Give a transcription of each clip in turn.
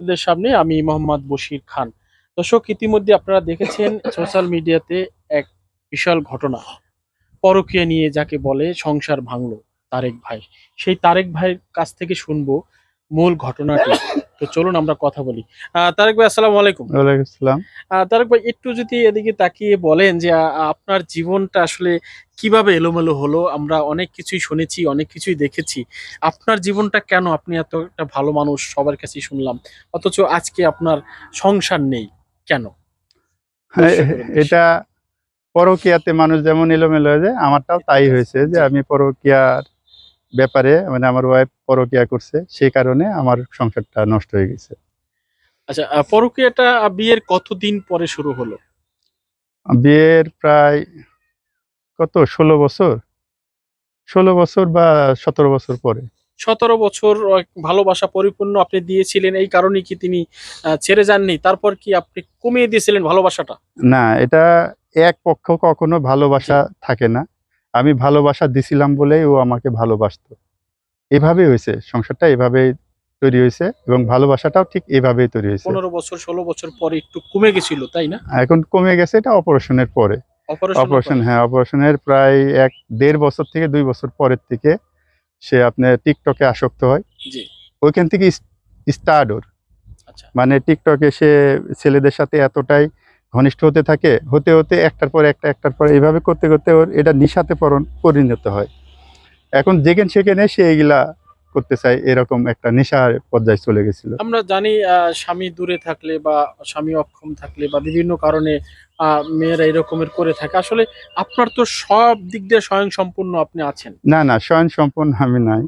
আপনাদের সামনে আমি মোহাম্মদ বশির খান। দর্শক, ইতিমধ্যে আপনারা দেখেছেন সোশ্যাল মিডিয়াতে এক বিশাল ঘটনা। পরকীয়া নিয়ে যাকে বলে সংসার ভাঙলো, তারেক ভাই। সেই তারেক ভাইয়ের কাছ থেকে শুনব মূল ঘটনাটি। তো চলুন আমরা কথা বলি। তারেক ভাই আসসালামু আলাইকুম। ওয়ালাইকুম আসসালাম। তারেক ভাই একটু যদি এদিকে তাকিয়ে বলেন যে আপনার জীবনটা আসলে কীভাবে এলোমেলো হলো? আমরা অনেক কিছুই শুনেছি অনেক কিছুই দেখেছি। আপনার জীবনটা কেন আপনি এত একটা ভালো মানুষ? সবার কাছেই শুনলাম। অথচ আজকে আপনার সংসার নেই। কেন? হ্যাঁ, এটা পরকিয়াতে মানুষ যেমন এলোমেলো হয়ে যায় আমারটাও তাই হয়েছে যে আমি পরকিয়ার ব্যাপারে মানে আমার ওয়াইফ পরকিয়া করছে সেই কারণে আমার সংসারটা নষ্ট হয়ে গেছে। আচ্ছা পরকীয়াটা বিয়ের কতদিন পরে শুরু হলো? বিয়ের প্রায় কত ষোলো বছর? ষোলো বছর বা সতেরো বছর পরে। সতেরো বছর ভালোবাসা পরিপূর্ণ আপনি দিয়েছিলেন এই কারণে কি তিনি ছেড়ে যাননি? তারপর কি আপনি কমিয়ে দিয়েছিলেন ভালোবাসাটা? না এটা এক পক্ষ কখনো ভালোবাসা থাকে না। আমি ভালোবাসা দিছিলাম বলেই ও আমাকে ভালোবাসতো। এভাবেই হয়েছে সংসারটা এভাবেই তৈরি হয়েছে এবং ভালোবাসাটাও ঠিক এভাবেই তৈরি হয়েছে। পনেরো বছর ষোলো বছর পরে একটু কমে গেছিল তাই না? এখন কমে গেছে এটা অপারেশনের পরে। অপারেশন অপারেশন হ্যাঁ অপারেশনের প্রায় এক দেড় বছর থেকে দুই বছর পরের থেকে সে আপনার টিকটকে আসক্ত হয়। ওইখান থেকে স্টার্ট ওর। আচ্ছা। মানে টিকটকে সে ছেলেদের সাথে এতটাই ঘনিষ্ঠ হতে থাকে হতে হতে একটার পর একটা একটার পর এইভাবে করতে করতে ওর এটা নিশাতে পরণ পরিণত হয়। এখন যেখানে সেখানে সে এগুলা করতে চায় এরকম একটা নেশার পর্যায়ে চলে গেছিল। আমরা জানি স্বামী দূরে থাকলে বা স্বামী অক্ষম থাকলে বা বিভিন্ন কারণে মেয়েরা এরকমের করে থাকে। আসলে আপনার তো সব দিক দিয়ে স্বয়ং সম্পূর্ণ আপনি আছেন। না না স্বয়ং সম্পূর্ণ আমি নাই।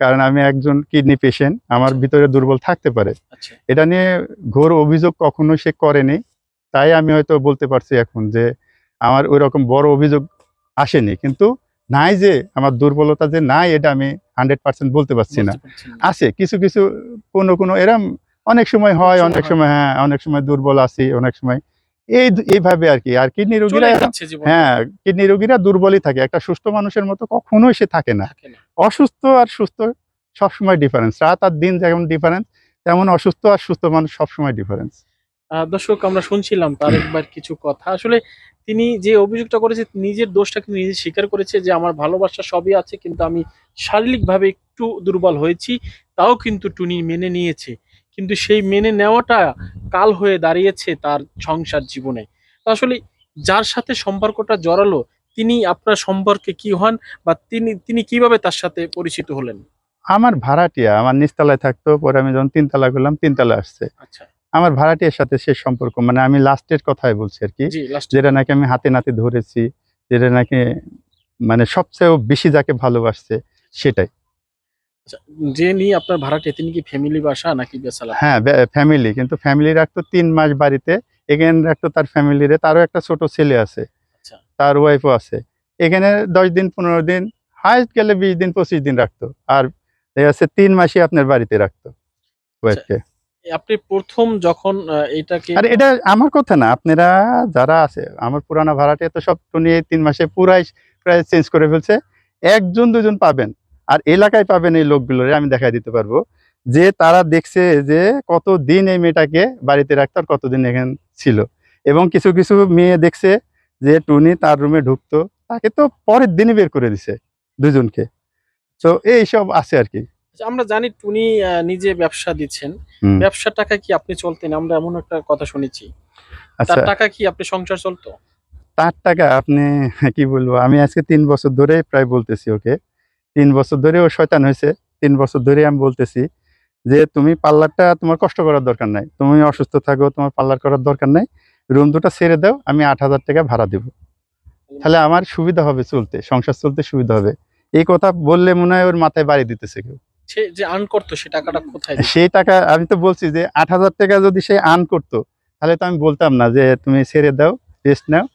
কারণ আমি একজন কিডনি পেশেন্ট আমার আচ্ছা। ভিতরে দুর্বল থাকতে পারে। আচ্ছা। এটা নিয়ে ঘোর অভিযোগ কখনো সে করেনি। তাই আমি হয়তো বলতে পারছি এখন যে আমার ওই রকম বড় অভিযোগ আসেনি। কিন্তু নাই যে আমার দুর্বলতা যে নাই এটা আমি হান্ড্রেড পার্সেন্ট বলতে পারছি না। আছে কিছু কিছু কোনো কোনো এরম অনেক সময় হয় অনেক সময় হ্যাঁ। অনেক সময় দুর্বল আছি অনেক সময় এই এইভাবে আর কি। আর কিডনি রোগীরা হ্যাঁ কিডনি রোগীরা দুর্বলই থাকে। একটা সুস্থ মানুষের মতো কখনোই সে থাকে না। অসুস্থ আর সুস্থ সবসময় ডিফারেন্স রাত আর দিন যেমন ডিফারেন্স তেমন অসুস্থ আর সুস্থ মানুষ সবসময় ডিফারেন্স দর্শক আমরা শুনছিলাম তার একবার কিছু কথা। আসলে তিনি যে অভিযোগটা করেছে নিজের দোষটা কিন্তু নিজে স্বীকার করেছে যে আমার ভালোবাসা সবই আছে কিন্তু আমি শারীরিকভাবে একটু দুর্বল হয়েছি তাও কিন্তু টুনি মেনে নিয়েছে। কিন্তু সেই মেনে নেওয়াটা কাল হয়ে দাঁড়িয়েছে তার সংসার জীবনে। তো আসলে যার সাথে সম্পর্কটা জড়ালো তিনি আপনার সম্পর্কে কি হন বা তিনি তিনি কীভাবে তার সাথে পরিচিত হলেন? আমার ভাড়াটিয়া আমার নিচতলায় থাকতো পরে আমি যখন তিনতলা করলাম তিনতলা আসছে। আচ্ছা। আমার ভাড়াটির সাথে সে সম্পর্ক মানে আমি লাস্টের কথাই বলছি আর কি যেটা নাকি আমি হাতে নাতে ধরেছি যেটা নাকি মানে সবচেয়ে বেশি যাকে ভালোবাসছে সেটাই। যে নিয়ে আপনার ভাড়াটে তিনি কি ফ্যামিলি বাসা নাকি বেসালা হ্যাঁ ফ্যামিলি কিন্তু ফ্যামিলি রাখতো তিন মাস বাড়িতে এখানে রাখতো তার ফ্যামিলিরে তারও একটা ছোট ছেলে আছে আচ্ছা। তার ওয়াইফও আছে। এখানে দশ দিন পনেরো দিন হাইস্ট গেলে বিশ দিন পঁচিশ দিন রাখতো আর দেখা যাচ্ছে তিন মাসই আপনার বাড়িতে রাখতো ওয়াইফকে আপনি প্রথম যখন এটাকে আর এটা আমার কথা না, আপনারা যারা আছে, আমার পুরানা ভাড়াটে তো সব নিয়ে তিন মাসে পুরাই, প্রায় চেঞ্জ করে ফেলছে। একজন, দুজন পাবেন, আর এলাকায় পাবেন এই লোকগুলোরে আমি দেখাই দিতে পারব। যে তারা দেখছে যে কতদিন এই মেয়েটাকে বাড়িতে রাখতো আর কতদিন এখানে ছিল। এবং কিছু কিছু মেয়ে দেখছে যে টুনি তার রুমে ঢুকতো, তাকে তো পরের দিনই বের করে দিছে দুজনকে। তো এই সব আছে আর কি। আমরা জানি টুনি নিজে ব্যবসা দিচ্ছেন। ব্যবসার টাকা কি আপনি চলতেন? আমরা এমন একটা কথা শুনেছি। আচ্ছা। তার টাকা কি আপনি সংসার চলতো? তার টাকা আপনি কি বলব আমি আজকে তিন বছর ধরে প্রায় বলতেছি ওকে। তিন বছর ধরে ও শয়তান হয়েছে। তিন বছর ধরে আমি বলতেছি যে তুমি পার্লারটা তোমার কষ্ট করার দরকার নাই। তুমি অসুস্থ থাকো তোমার পার্লার করার দরকার নাই। রুম দুটো ছেড়ে দাও আমি আট হাজার টাকা ভাড়া দেব। তাহলে আমার সুবিধা হবে চলতে সংসার চলতে সুবিধা হবে। এই কথা বললে মনে হয় ওর মাথায় বাড়ি দিতেছে কেউ। সে যে আর্ন করতো সে টাকাটা কোথায়? সেই টাকা আমি তো বলছি যে আট হাজার টাকা যদি সে আর্ন করতো তাহলে তো আমি বলতাম না যে তুমি ছেড়ে দাও রেস্ট নাও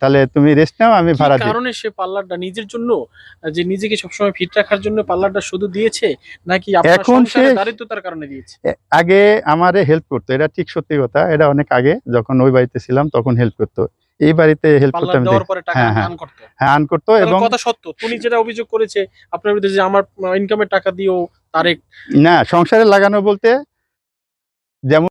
তাহলে তুমি রেস্ট নাও আমি ভাড়া দিই। কারণে সে পার্লারটা নিজের জন্য যে নিজেকে সবসময় ফিট রাখার জন্য পার্লারটা শুধু দিয়েছে নাকি আপনার এখন সে- দারিদ্রতার কারণে দিয়েছে? আগে আমারে হেল্প করতো এটা ঠিক সত্যি কথা এটা অনেক আগে যখন ওই বাড়িতে ছিলাম তখন হেল্প করতো। এই বাড়িতে হেল্প করতো আমি দেওয়ার পরে টাকা হ্যাঁ, হ্যাঁ। আর্ন করতো। হ্যাঁ আর্ন করতো এবং কথা সত্য তুমি যেটা অভিযোগ করেছে আপনার বিরুদ্ধে যে আমার ইনকামের টাকা দিও তারেক না সংসারে লাগানো বলতে যেমন